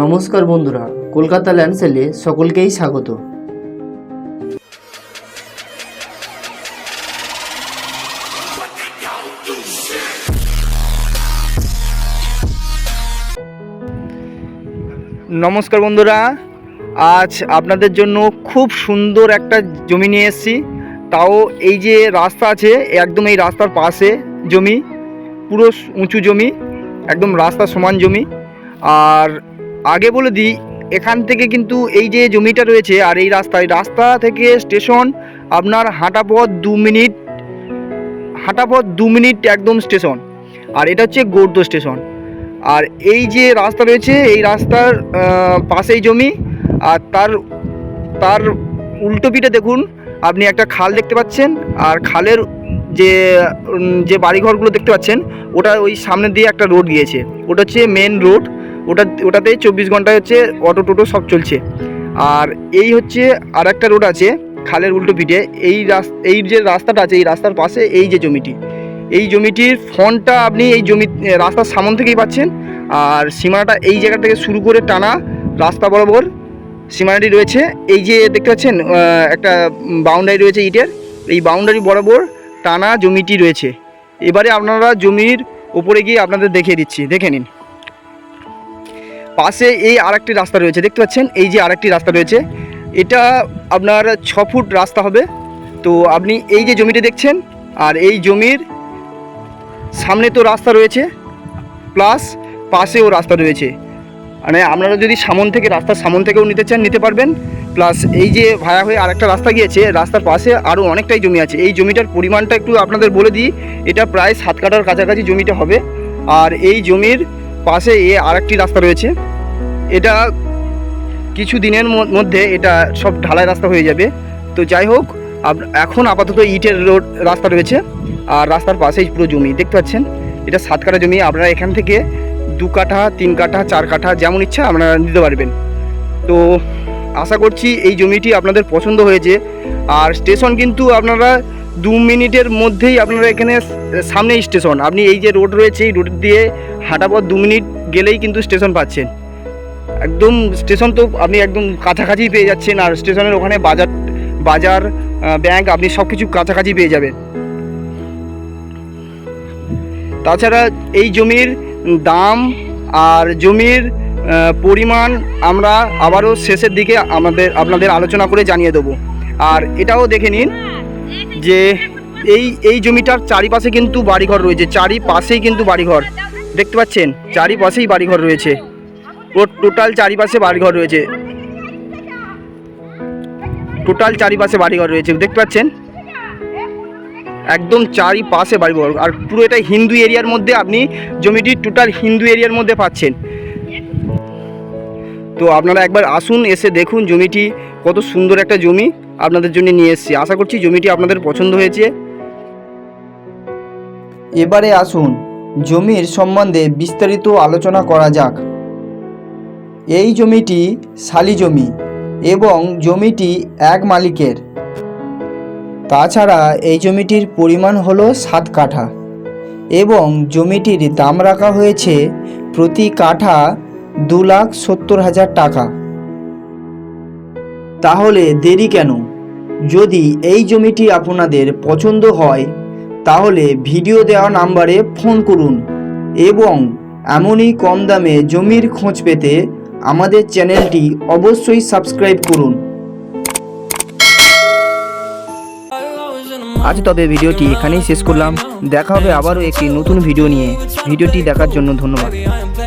নমস্কার বন্ধুরা, কলকাতা ল্যান্ডসেলে সকলকেই স্বাগত। নমস্কার বন্ধুরা, আজ আপনাদের জন্য খুব সুন্দর একটা জমি নিয়ে এসেছি। তাও এই যে রাস্তা আছে, একদম এই রাস্তার পাশে জমি, পুরো উঁচু জমি, একদম রাস্তা সমান জমি। আর আগে বলে দিই, এখান থেকে কিন্তু এই যে জমিটা রয়েছে আর এই রাস্তায়, রাস্তা থেকে স্টেশন আপনার হাঁটা পথ দু মিনিট হাঁটা পথ দু মিনিট একদম স্টেশন। আর এটা হচ্ছে গৌড় স্টেশন। আর এই যে রাস্তা রয়েছে, এই রাস্তার পাশেই জমি, আর তার তার উল্টো পিঠে দেখুন, আপনি একটা খাল দেখতে পাচ্ছেন, আর খালের যে যে বাড়িঘরগুলো দেখতে পাচ্ছেন, ওটা ওই সামনে দিয়ে একটা রোড গিয়েছে। ওটা হচ্ছে মেন রোড ওটা ওটাতেই চব্বিশ ঘন্টায় হচ্ছে অটো টোটো সব চলছে। আর এই হচ্ছে আর একটা রোড আছে খালের উল্টো পিঠে। এই এই যে রাস্তাটা আছে, এই রাস্তার পাশে এই যে জমিটি, এই জমিটির ফোনটা আপনি এই জমি রাস্তার সামন থেকেই পাচ্ছেন। আর সীমানাটা এই জায়গা থেকে শুরু করে টানা রাস্তা বরাবর সীমানাটি রয়েছে। এই যে দেখতে পাচ্ছেন একটা বাউন্ডারি রয়েছে ইটের। এই বাউন্ডারি বরাবর টানা জমিটি রয়েছে। এবারে আপনারা জমির উপরে গিয়ে আপনাদের দেখিয়ে দিচ্ছি। দেখে নিন। পাশে এই আরেকটি রাস্তা রয়েছে, দেখতে পাচ্ছেন? এই যে আরেকটি রাস্তা রয়েছে, এটা আপনার ছ ফুট রাস্তা হবে। তো আপনি এই যে জমিটা দেখছেন, আর এই জমির সামনে তো রাস্তা রয়েছে, প্লাস পাশেও রাস্তা রয়েছে। মানে আপনারা যদি সামন থেকে রাস্তার সামন থেকেও নিতে চান, নিতে পারবেন। প্লাস এই যে ভায়া হয়ে আরেকটা রাস্তা গিয়েছে, রাস্তার পাশে আরও অনেকটাই জমি আছে। এই জমিটার পরিমাণটা একটু আপনাদের বলে দিই, এটা প্রায় সাত কাটার কাছাকাছি জমিটা হবে। আর এই জমির পাশে এ আরেকটি রাস্তা রয়েছে। এটা কিছু দিনের মধ্যে এটা সব ঢালাই রাস্তা হয়ে যাবে। তো যাই হোক এখন আপাতত ইটের রোড রাস্তা রয়েছে আর রাস্তার পাশেই পুরো জমি, দেখতে পাচ্ছেন? এটা সাত কাঠা জমি, আপনারা এখান থেকে দু কাঠা, তিন কাঠা, চার কাঠা যেমন ইচ্ছা আপনারা নিতে পারবেন। তো আশা করছি এই জমিটি আপনাদের পছন্দ হয়েছে। আর স্টেশন কিন্তু আপনারা দু মিনিটের মধ্যেই আপনারা এখানে স- সামনেই স্টেশন। আপনি এই যে রোড রয়েছে, এই রোড দিয়ে হাঁটা পথ দু মিনিট গেলেই কিন্তু স্টেশন পাচ্ছেন। একদম স্টেশন তো আপনি একদম কাছাকাছি পেয়ে যাচ্ছেন, আর স্টেশনের ওখানে বাজার বাজার ব্যাংক, আপনি সব কিছু কাছাকাছি পেয়ে যাবেন। তাছাড়া এই জমির দাম আর জমির পরিমাণ আমরা আবারও শেষের দিকে আমাদের, আপনাদের আলোচনা করে জানিয়ে দেবো। আর এটাও দেখে নিন যে এই এই জমিটার চারিপাশে কিন্তু বাড়িঘর রয়েছে, চারিপাশেই কিন্তু বাড়িঘর। দেখতে পাচ্ছেন? চারিপাশেই বাড়িঘর রয়েছে। টোটাল চারিপাশে বাড়িঘর রয়েছে। টোটাল চারিপাশে বাড়িঘর রয়েছে। দেখতে পাচ্ছেন? একদম চারিপাশে বাড়িঘর। আর পুরো এটা হিন্দু এরিয়ার মধ্যে আপনি জমিটি টোটাল হিন্দু এরিয়ার মধ্যে পাচ্ছেন। তো আপনারা একবার আসুন, এসে দেখুন জমিটি, কত সুন্দর একটা জমি আপনাদের জন্য নিয়ে এসেছি। আশা করছি জমিটি আপনাদের পছন্দ হয়েছে। এবারে আসুন, জমির সম্বন্ধে বিস্তারিত আলোচনা করা যাক। এই জমিটি শালি জমি এবং জমিটি এক মালিকের। তাছাড়া এই জমিটির পরিমাণ হলো সাত কাঠা এবং জমিটির দাম রাখা হয়েছে প্রতি কাঠা দু লাখ সত্তর হাজার টাকা। তাহলে দেরি কেন? যদি এই জমিটি আপনাদের পছন্দ হয়, তাহলে ভিডিও দেওয়া নাম্বারে ফোন করুন এবং এমনই কম দামে জমির খোঁজ পেতে আমাদের চ্যানেলটি অবশ্যই সাবস্ক্রাইব করুন। আজ তবে ভিডিওটি এখানেই শেষ করলাম। দেখা হবে আবারও একটি নতুন ভিডিও নিয়ে। ভিডিওটি দেখার জন্য ধন্যবাদ।